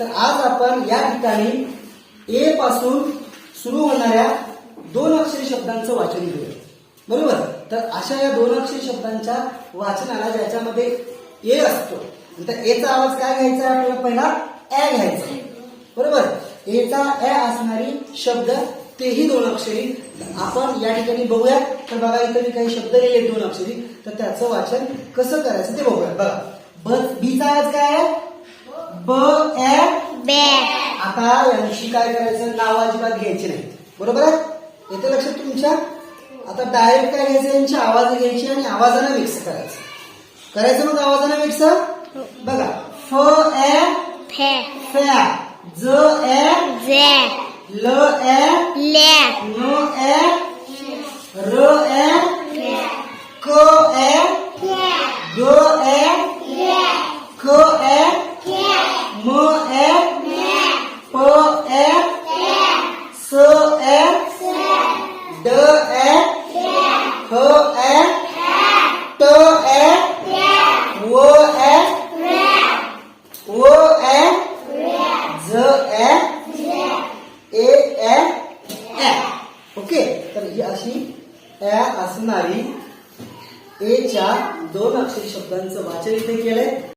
तर आज आपण या ठिकाणी ए पासून सुरू होणाऱ्या दोन अक्षरी शब्दांचं वाचन घेऊया. बरोबर? तर अशा या दोन अक्षरी शब्दांच्या वाचनाला ज्याच्यामध्ये ए असतो तर एचा आवाज काय घ्यायचा आपल्याला पहिला? ए घ्यायचा. बरोबर? एचा ए असणारी शब्द तेही दोन अक्षरी. आपण या ठिकाणी बघूया. तर बघा इथे मी काही शब्द लिहिले दोन अक्षरी. तर त्याचं वाचन कसं करायचं ते बघूया. बघा. ब बीचा आवाज काय आहे? ब ए? बॅग आता यांशी काय करायचं? नाव अजिबात घ्यायचे नाही. बरोबर आहे? येते लक्षात तुमच्या? आता डायरेक्ट काय घ्यायचं? यांची आवाज घ्यायची आणि आवाजानं मिक्स करायचं. करायचं मग आवाजानं मिक्स बघा. फ ए? फे. फॅ. ज ए? जे. ल ए? ले. ड ए ह ए ट ए व ए व ए झ ए ए ए ए ओके तर ही अशी ए असणारी एच्या दोन अक्षर शब्दांचं वाचन इथे केलंय.